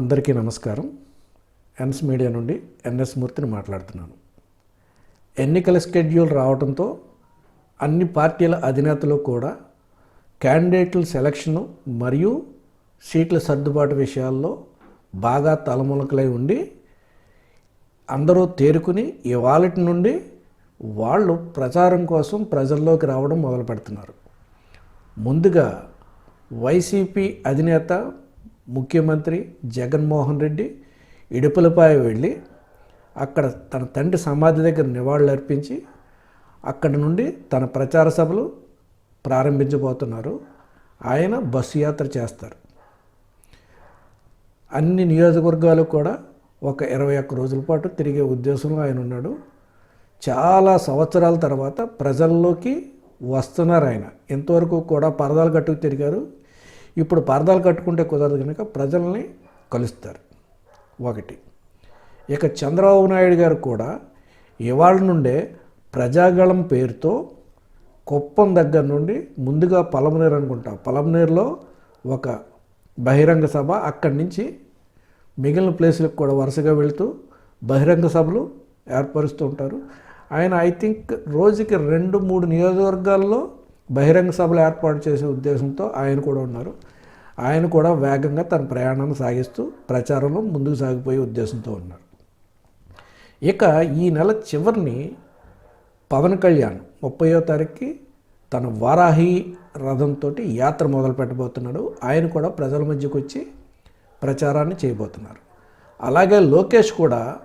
అందరికీ నమస్కారం. ఎన్స్ మీడియా నుండి ఎన్ఎస్ మూర్తిని మాట్లాడుతున్నాను. ఎన్నికల స్కెడ్యూల్ రావడంతో అన్ని పార్టీల అధినేతలు కూడా క్యాండిడేట్ల సెలక్షను మరియు సీట్ల సర్దుబాటు విషయాల్లో బాగా తలమునకలై ఉండి అందరూ తేరుకుని ఇవాళటి నుండి వాళ్ళు ప్రచారం కోసం ప్రజల్లోకి రావడం మొదలు పెడుతున్నారు ముందుగా వైసీపీ అధినేత ముఖ్యమంత్రి జగన్మోహన్ రెడ్డి ఇడుపులపాయ వెళ్ళి అక్కడ తన తండ్రి సమాధి దగ్గర నివాళులు అర్పించి అక్కడి నుండి తన ప్రచార సభలు ప్రారంభించబోతున్నారు. ఆయన బస్సు యాత్ర చేస్తారు. అన్ని నియోజకవర్గాలు కూడా ఒక ఇరవై ఒక్క రోజుల పాటు తిరిగే ఉద్దేశంలో ఆయన ఉన్నాడు. చాలా సంవత్సరాల తర్వాత ప్రజల్లోకి వస్తున్నారు ఆయన. ఇంతవరకు కూడా పరదాలు కట్టుకు తిరిగారు. ఇప్పుడు పరదాలు కట్టుకుంటే కుదరదు కనుక ప్రజల్ని కలుస్తారు. ఒకటి. ఇక చంద్రబాబు నాయుడు గారు కూడా ఇవాళ నుండే ప్రజాగళం పేరుతో కుప్పం దగ్గర నుండి ముందుగా పలమనేరు అనుకుంటా. పలమనేరులో ఒక బహిరంగ సభ అక్కడి నుంచి మిగిలిన ప్లేసులకు కూడా వరుసగా వెళుతూ బహిరంగ సభలు ఏర్పరుస్తూ ఉంటారు. ఆయన ఐ థింక్ రోజుకి రెండు మూడు నియోజకవర్గాల్లో బహిరంగ సభలు ఏర్పాటు చేసే ఉద్దేశంతో ఆయన కూడా ఉన్నారు. ఆయన కూడా వేగంగా తన ప్రయాణాన్ని సాగిస్తూ ప్రచారంలో ముందుకు సాగిపోయే ఉద్దేశంతో ఉన్నారు. ఇక ఈ నెల చివరిని పవన్ కళ్యాణ్ ముప్పయో తారీఖుకి తన వారాహి రథంతో యాత్ర మొదలు పెట్టబోతున్నాడు. ఆయన కూడా ప్రజల మధ్యకు వచ్చి ప్రచారాన్ని చేయబోతున్నారు. అలాగే లోకేష్ కూడా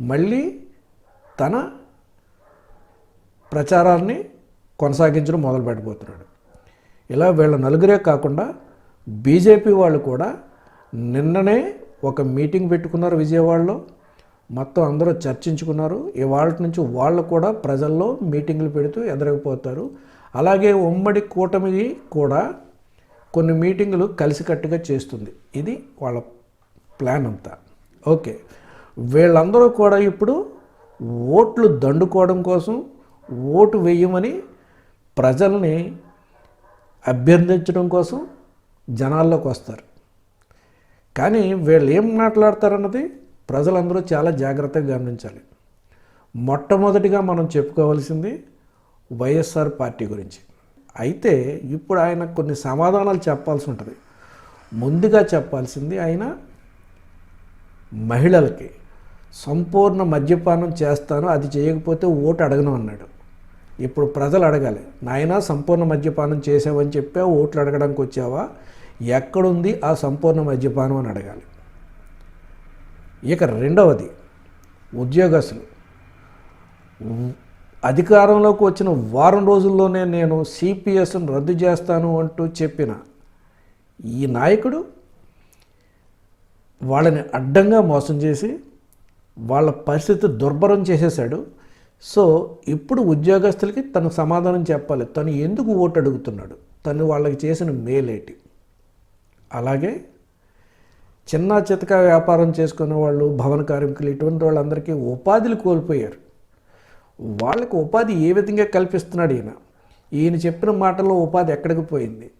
మళ్ళీ తన ప్రచారాన్ని కొనసాగించడం మొదలు పెట్టబోతున్నాడు. ఇలా వీళ్ళ నలుగురే కాకుండా బీజేపీ వాళ్ళు కూడా నిన్ననే ఒక మీటింగ్ పెట్టుకున్నారు విజయవాడలో. మొత్తం అందరూ చర్చించుకున్నారు. ఇవాళ నుంచి వాళ్ళు కూడా ప్రజల్లో మీటింగ్లు పెడుతూ ఎదరకపోతారు అలాగే ఉమ్మడి కూటమి కూడా కొన్ని మీటింగులు కలిసికట్టుగా చేస్తుంది. ఇది వాళ్ళ ప్లాన్ అంతా. ఓకే. వీళ్ళందరూ కూడా ఇప్పుడు ఓట్లు దండుకోవడం కోసం ఓటు వేయమని ప్రజల్ని అభ్యర్థించడం కోసం జనాల్లోకి వస్తారు. కానీ వీళ్ళు ఏం మాట్లాడతారన్నది ప్రజలందరూ చాలా జాగ్రత్తగా గమనించాలి. మొట్టమొదటిగా మనం చెప్పుకోవాల్సింది వైఎస్ఆర్ పార్టీ గురించి. అయితే ఇప్పుడు ఆయన కొన్ని సమాధానాలు చెప్పాల్సి ఉంటుంది. ముందుగా చెప్పాల్సింది ఆయన మహిళలకి సంపూర్ణ మద్యపానం చేస్తాను అది చేయకపోతే ఓటు అడగను అన్నాడు. ఇప్పుడు ప్రజలు అడగాలి నాయన సంపూర్ణ మద్యపానం చేసావని చెప్పా ఓట్లు అడగడానికి వచ్చావా? ఎక్కడుంది ఆ సంపూర్ణ మద్యపానం? అని అడగాలి. ఇక రెండవది ఉద్యోగస్తులు. అధికారంలోకి వచ్చిన వారం రోజుల్లోనే నేను సిపిఎస్ను రద్దు చేస్తాను అంటూ చెప్పిన ఈ నాయకుడు వాళ్ళని అడ్డంగా మోసం చేసి వాళ్ళ పరిస్థితి దుర్భరం చేసేశాడు. సో ఇప్పుడు ఉద్యోగస్తులకి తను సమాధానం చెప్పాలి. తను ఎందుకు ఓటు అడుగుతున్నాడు? తను వాళ్ళకి చేసిన మేలేటి? అలాగే చిన్న చితక వ్యాపారం చేసుకునే వాళ్ళు భవన కార్మికులు ఇటువంటి వాళ్ళందరికీ ఉపాధిలు కోల్పోయారు. వాళ్ళకి ఉపాధి ఏ విధంగా కల్పిస్తున్నాడు ఈయన? ఈయన చెప్పిన మాటల్లో ఉపాధి ఎక్కడికి పోయింది?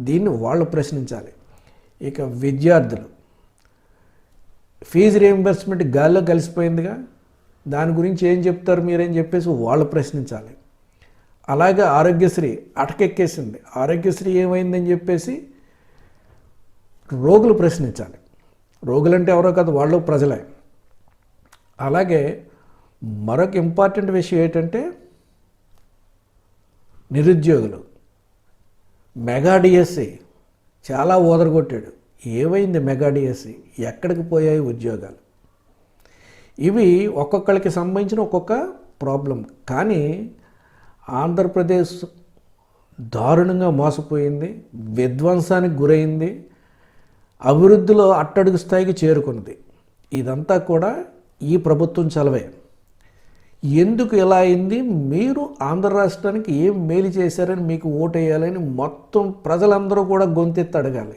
దీన్ని వాళ్ళు ప్రశ్నించాలి. ఇక విద్యార్థులు ఫీజు రియంబర్స్మెంట్ గాల్లో కలిసిపోయిందిగా? దాని గురించి ఏం చెప్తారు మీరేం చెప్పేసి వాళ్ళు ప్రశ్నించాలి. అలాగే ఆరోగ్యశ్రీ అటకెక్కేసింది. ఆరోగ్యశ్రీ ఏమైందని చెప్పేసి రోగులు ప్రశ్నించాలి. రోగులంటే ఎవరో కాదు వాళ్ళు ప్రజలే. అలాగే మరొక ఇంపార్టెంట్ విషయం ఏంటంటే నిరుద్యోగులు. మెగా డిఎస్సి చాలా ఓదరగొట్టాడు. ఏమైంది మెగా డిఎస్సి? ఎక్కడికి పోయాయి ఉద్యోగాలు? ఇవి ఒక్కొక్కరికి సంబంధించిన ఒక్కొక్క ప్రాబ్లం. కానీ ఆంధ్రప్రదేశ్ దారుణంగా మోసపోయింది విధ్వంసానికి గురైంది అభివృద్ధిలో అట్టడుగు స్థాయికి చేరుకున్నది. ఇదంతా కూడా ఈ ప్రభుత్వం చలవే. ఎందుకు ఇలా అయింది? మీరు ఆంధ్ర రాష్ట్రానికి ఏం మేలు చేశారని మీకు ఓటేయాలని మొత్తం ప్రజలందరూ కూడా గొంతెత్తి అడగాలి.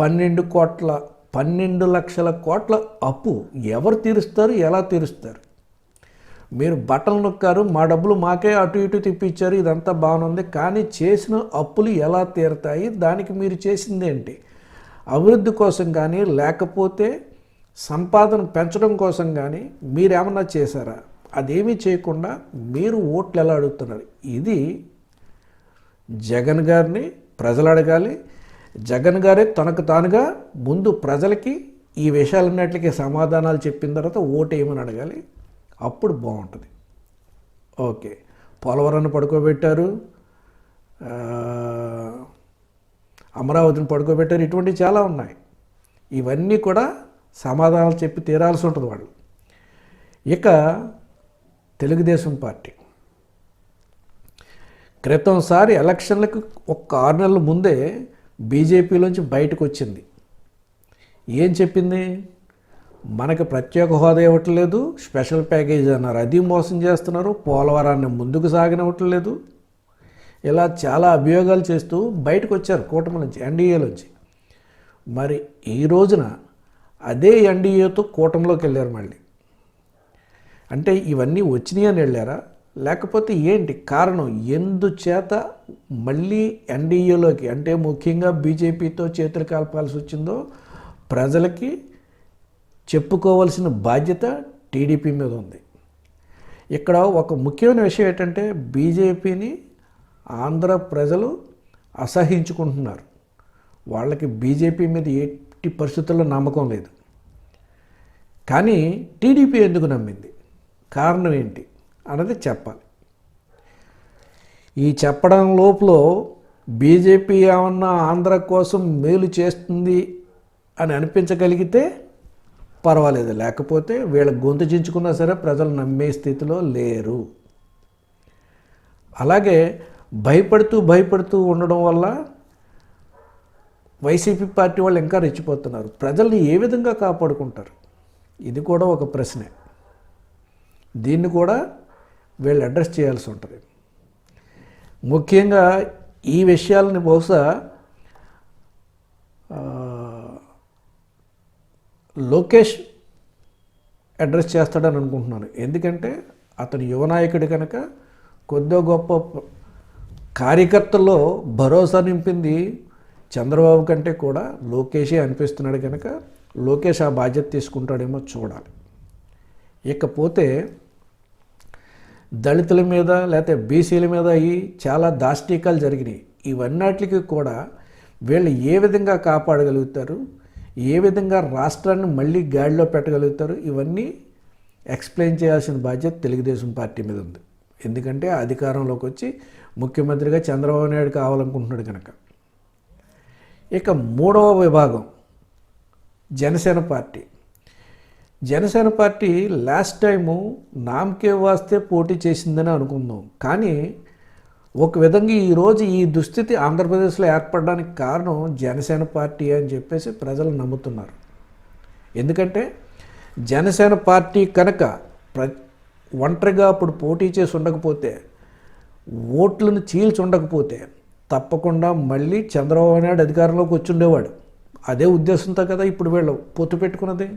పన్నెండు కోట్ల పన్నెండు లక్షల కోట్ల అప్పు ఎవరు తీరుస్తారు ఎలా తీరుస్తారు? మీరు బట్టలు నొక్కారు మా డబ్బులు మాకే అటు ఇటు తిప్పించారు ఇదంతా బాగుంది కానీ చేసిన అప్పులు ఎలా తీరుతాయి? దానికి మీరు చేసింది ఏంటి? అభివృద్ధి కోసం కానీ లేకపోతే సంపాదన పెంచడం కోసం కానీ మీరేమన్నా చేశారా? అదేమీ చేయకుండా మీరు ఓట్లు ఎలా అడుగుతున్నారు? ఇది జగన్ గారిని ప్రజలు అడగాలి జగన్ గారే తనకు తానుగా ముందు ప్రజలకి ఈ విషయాలన్నిటికీ సమాధానాలు చెప్పిన తర్వాత ఓటు ఏమని అడగాలి. అప్పుడు బాగుంటుంది. ఓకే. పోలవరాన్ని పడుకోబెట్టారు. అమరావతిని పడుకోబెట్టారు. ఇటువంటివి చాలా ఉన్నాయి. ఇవన్నీ కూడా సమాధానాలు చెప్పి తీరాల్సి ఉంటుంది వాళ్ళు. ఇక తెలుగుదేశం పార్టీ. క్రితంసారి ఎలక్షన్లకు ఒక ఆరు నెలల ముందే బీజేపీలోంచి బయటకు వచ్చింది ఏం చెప్పింది? మనకి ప్రత్యేక హోదా ఇవ్వట్లేదు స్పెషల్ ప్యాకేజ్ అన్నారు. అది మోసం చేస్తున్నారు పోలవరాన్ని ముందుకు సాగనివ్వట్లేదు. ఇలా చాలా అభియోగాలు చేస్తూ బయటకు వచ్చారు కూటమి నుంచి ఎన్డీఏలోంచి మరి ఈ రోజున అదే ఎన్డీఏతో కూటమిలోకి వెళ్ళారు మళ్ళీ. అంటే ఇవన్నీ వచ్చినాయి అని వెళ్ళారా? లేకపోతే ఏంటి కారణం? ఎందుచేత మళ్ళీ ఎన్డీఏలోకి అంటే ముఖ్యంగా బీజేపీతో చేతులు కలపాల్సి వచ్చిందో ప్రజలకి చెప్పుకోవాల్సిన బాధ్యత టీడీపీ మీద ఉంది. ఇక్కడ ఒక ముఖ్యమైన విషయం ఏంటంటే బీజేపీని ఆంధ్ర ప్రజలు అసహించుకుంటున్నారు. వాళ్ళకి బీజేపీ మీద ఎట్టి పరిస్థితుల్లో నమ్మకం లేదు. కానీ టీడీపీ ఎందుకు నమ్మింది? కారణం ఏంటి? అన్నది చెప్పాలి. ఈ చెప్పడం లోపల బీజేపీ ఏమన్నా ఆంధ్ర కోసం మేలు చేస్తుంది అని అనిపించగలిగితే పర్వాలేదు. లేకపోతే వీళ్ళ గొంతు చించుకున్నా సరే ప్రజలు నమ్మే స్థితిలో లేరు. అలాగే భయపడుతూ భయపడుతూ ఉండడం వల్ల వైసీపీ పార్టీ వాళ్ళు ఇంకా రెచ్చిపోతున్నారు. ప్రజల్ని ఏ విధంగా కాపాడుకుంటారు? ఇది కూడా ఒక ప్రశ్నే. దీన్ని కూడా వీళ్ళు అడ్రస్ చేయాల్సి ఉంటుంది. ముఖ్యంగా ఈ విషయాలని బహుశా లోకేష్ అడ్రస్ చేస్తాడని అనుకుంటున్నాను. ఎందుకంటే అతను యువనాయకుడు కనుక కొద్దో గొప్ప కార్యకర్తల్లో భరోసా నింపింది చంద్రబాబు కంటే కూడా లోకేషే అనిపిస్తున్నాడు కనుక లోకేష్ ఆ బాధ్యత తీసుకుంటాడేమో చూడాలి. ఇకపోతే దళితుల మీద లేకపోతే బీసీల మీద అయ్యి చాలా దాష్టీకాలు జరిగినాయి. ఇవన్నిటికి కూడా వీళ్ళు ఏ విధంగా కాపాడగలుగుతారు? ఏ విధంగా రాష్ట్రాన్ని మళ్ళీ గాడిలో పెట్టగలుగుతారు? ఇవన్నీ ఎక్స్ప్లెయిన్ చేయాల్సిన బాధ్యత తెలుగుదేశం పార్టీ మీద ఉంది. ఎందుకంటే అధికారంలోకి వచ్చి ముఖ్యమంత్రిగా చంద్రబాబు నాయుడు కావాలనుకుంటున్నాడు కనుక. ఇక మూడవ విభాగం Janasena party. Janasena party last time నామకే వాస్తే పోటీ చేసిందని అనుకుందాం. కానీ ఒక విధంగా ఈరోజు ఈ దుస్థితి ఆంధ్రప్రదేశ్లో ఏర్పడడానికి కారణం జనసేన పార్టీ అని చెప్పేసి ప్రజలు నమ్ముతున్నారు. ఎందుకంటే జనసేన పార్టీ కనుక ప్ర ఒంటరిగా అప్పుడు పోటీ చేసి ఉండకపోతే ఓట్లను చీల్చి ఉండకపోతే తప్పకుండా మళ్ళీ చంద్రబాబు నాయుడు అధికారంలోకి వచ్చి ఉండేవాడు. అదే ఉద్దేశంతో కదా ఇప్పుడు వీళ్ళు పొత్తు పెట్టుకున్నది.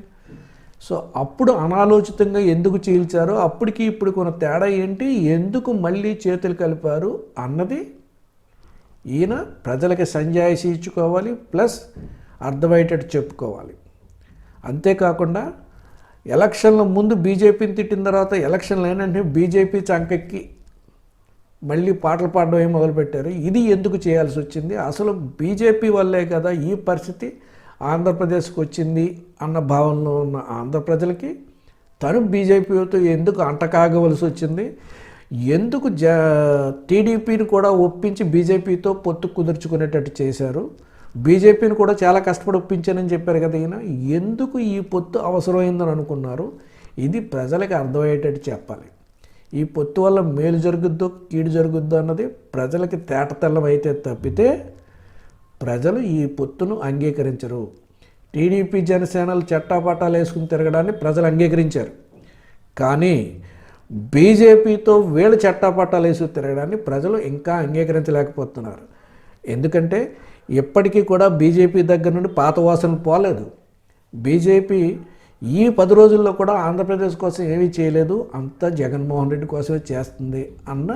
సో అప్పుడు అనాలోచితంగా ఎందుకు చీల్చారో అప్పటికి ఇప్పుడు కొన్న తేడా ఏంటి ఎందుకు మళ్ళీ చేతులు కలిపారు అన్నది ఈయన ప్రజలకి సంజాయిషి ఇచ్చుకోవాలి ప్లస్ అర్థమయ్యేటట్టు చెప్పుకోవాలి. అంతేకాకుండా ఎలక్షన్ల ముందు బీజేపీని తిట్టిన తర్వాత ఎలక్షన్లు ఏంటంటే బీజేపీ చంకెక్కి మళ్ళీ పాటలు పాడడం ఏం మొదలుపెట్టారు? ఇది ఎందుకు చేయాల్సి వచ్చింది? అసలు బీజేపీ వల్లే కదా ఈ పరిస్థితి? ఆంధ్రప్రదేశ్కి వచ్చింది అన్న భావనలో ఉన్న ఆంధ్ర ప్రజలకి తను బీజేపీతో ఎందుకు అంటకాగవలసి వచ్చింది? ఎందుకు జ టీడీపీని కూడా ఒప్పించి బీజేపీతో పొత్తు కుదుర్చుకునేటట్టు చేశారు? బీజేపీని కూడా చాలా కష్టపడి ఒప్పించానని చెప్పారు కదా ఈయన. ఎందుకు ఈ పొత్తు అవసరమైందని అనుకున్నారు? ఇది ప్రజలకు అర్థమయ్యేటట్టు చెప్పాలి. ఈ పొత్తు వల్ల మేలు జరుగుద్దో కీడు జరుగుద్దో అన్నది ప్రజలకి తేటతెల్లం అయితే తప్పితే ప్రజలు ఈ పొత్తును అంగీకరించరు. టీడీపీ జనసేనలు చట్టాపట్టాలు వేసుకుని తిరగడాన్ని ప్రజలు అంగీకరించారు. కానీ బీజేపీతో వీళ్ళు చట్టాపట్టాలు వేసుకుని తిరగడాన్ని ప్రజలు ఇంకా అంగీకరించలేకపోతున్నారు. ఎందుకంటే ఇప్పటికీ కూడా బీజేపీ దగ్గర నుండి పాత వాసన పోలేదు. బీజేపీ ఈ పది రోజుల్లో కూడా ఆంధ్రప్రదేశ్ కోసం ఏమీ చేయలేదు అంతా జగన్మోహన్ రెడ్డి కోసమే చేస్తుంది అన్న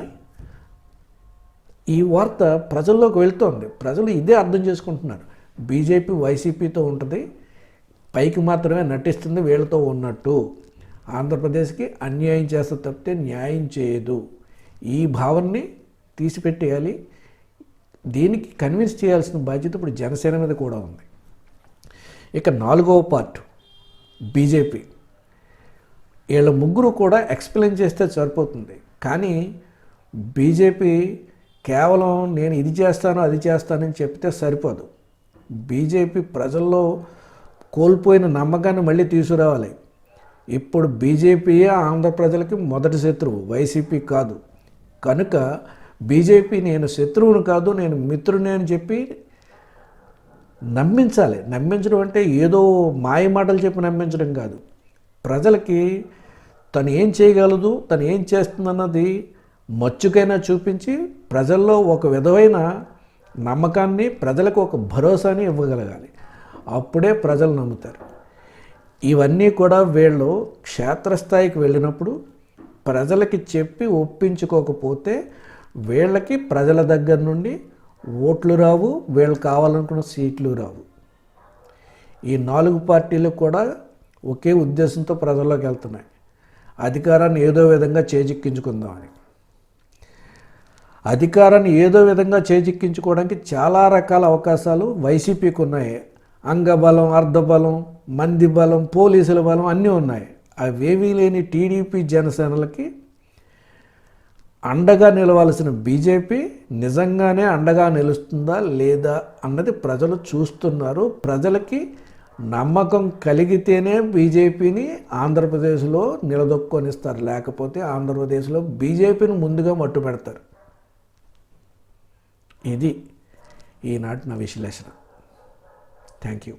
ఈ వార్త ప్రజల్లోకి వెళ్తోంది. ప్రజలు ఇదే అర్థం చేసుకుంటున్నారు. బీజేపీ వైసీపీతో ఉంటుంది. పైకి మాత్రమే నటిస్తుంది వీళ్ళతో ఉన్నట్టు. ఆంధ్రప్రదేశ్కి అన్యాయం చేస్తే తప్పితే న్యాయం చేయదు. ఈ భావనని తీసిపెట్టేయాలి. దీనికి కన్విన్స్ చేయాల్సిన బాధ్యత ఇప్పుడు జనసేన మీద కూడా ఉంది. ఇక నాలుగవ పార్ట్ బీజేపీ. వీళ్ళ ముగ్గురు కూడా ఎక్స్ప్లెయిన్ చేస్తే సరిపోతుంది. కానీ బీజేపీ కేవలం నేను ఇది చేస్తాను అది చేస్తానని చెప్తే సరిపోదు. బీజేపీ ప్రజల్లో కోల్పోయిన నమ్మకాన్ని మళ్ళీ తీసుకురావాలి. ఇప్పుడు బీజేపీయే ఆంధ్ర ప్రజలకి మొదటి శత్రువు వైసీపీ కాదు. కనుక బీజేపీ నేను శత్రువును కాదు నేను మిత్రుని అని చెప్పి నమ్మించాలి. నమ్మించడం అంటే ఏదో మాయ మాటలు చెప్పి నమ్మించడం కాదు. ప్రజలకి తను ఏం చేయగలదు తను ఏం చేస్తుందన్నది మచ్చుకైనా చూపించి ప్రజల్లో ఒక విధమైన నమ్మకాన్ని ప్రజలకు ఒక భరోసాని ఇవ్వగలగాలి. అప్పుడే ప్రజలు నమ్ముతారు. ఇవన్నీ కూడా వీళ్ళు క్షేత్రస్థాయికి వెళ్ళినప్పుడు ప్రజలకి చెప్పి ఒప్పించుకోకపోతే వీళ్ళకి ప్రజల దగ్గర నుండి ఓట్లు రావు వీళ్ళు కావాలనుకున్న సీట్లు రావు. ఈ నాలుగు పార్టీలు కూడా ఒకే ఉద్దేశంతో ప్రజల్లోకి వెళ్తున్నాయి. అధికారాన్ని ఏదో విధంగా చేజిక్కించుకుందామని. అధికారాన్ని ఏదో విధంగా చేజిక్కించుకోవడానికి చాలా రకాల అవకాశాలు వైసీపీకి ఉన్నాయి. అంగబలం అర్ధబలం మంది బలం పోలీసుల బలం అన్నీ ఉన్నాయి. అవేమీ లేని టీడీపీ జనసేనలకి అండగా నిలవాల్సిన బీజేపీ నిజంగానే అండగా నిలుస్తుందా లేదా అన్నది ప్రజలు చూస్తున్నారు. ప్రజలకి నమ్మకం కలిగితేనే బీజేపీని ఆంధ్రప్రదేశ్లో నిలదొక్కొనిస్తారు. లేకపోతే ఆంధ్రప్రదేశ్లో బీజేపీని ముందుగా మట్టుపెడతారు. ఇది ఈనాటి నా విశ్లేషణ థ్యాంక్ యూ